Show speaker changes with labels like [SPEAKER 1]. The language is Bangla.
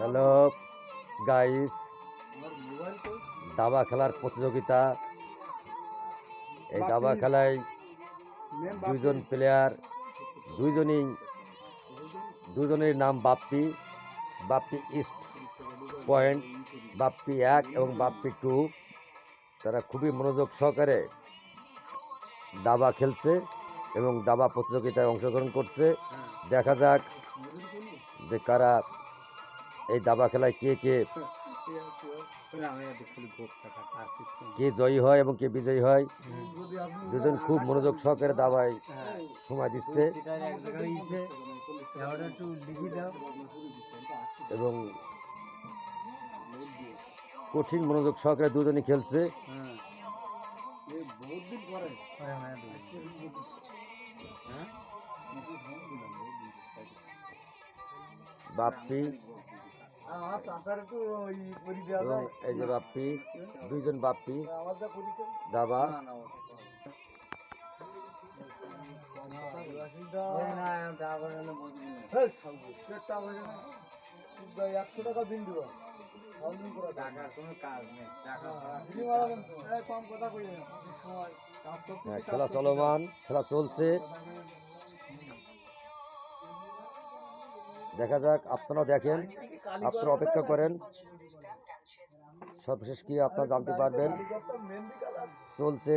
[SPEAKER 1] হ্যালো গাইস দাবা খেলার প্রতিযোগিতা। এই দাবা খেলায় দুইজন প্লেয়ার দুইজনই দুজনের নাম বাপ্পি বাপ্পি ইস্ট পয়েন্ট বাপ্পি এক এবং বাপ্পি টু তারা খুবই মনোযোগ সহকারে দাবা খেলছে এবং দাবা প্রতিযোগিতায় অংশগ্রহণ করছে। দেখা যাক যে কারা এই দাবা খেলায় কে কে কে জয়ী হয় এবং কে বিজয়ী হয়? দুজন খুব মনোযোগ সহকারে দাবায় সময় দিচ্ছে। এবং কঠিন মনোযোগ সহকারে দুজনই খেলছে। বাপ্পি এবং দুইজন বাপ্পি দাবা।
[SPEAKER 2] একশো টাকা দিন দিব
[SPEAKER 1] খেলা চলমান খেলা চলছে। দেখা যাক আপনারা দেখেন আপনারা অপেক্ষা করেন। সর্বশেষ কি আপনারা জানতে পারবেন? চলছে।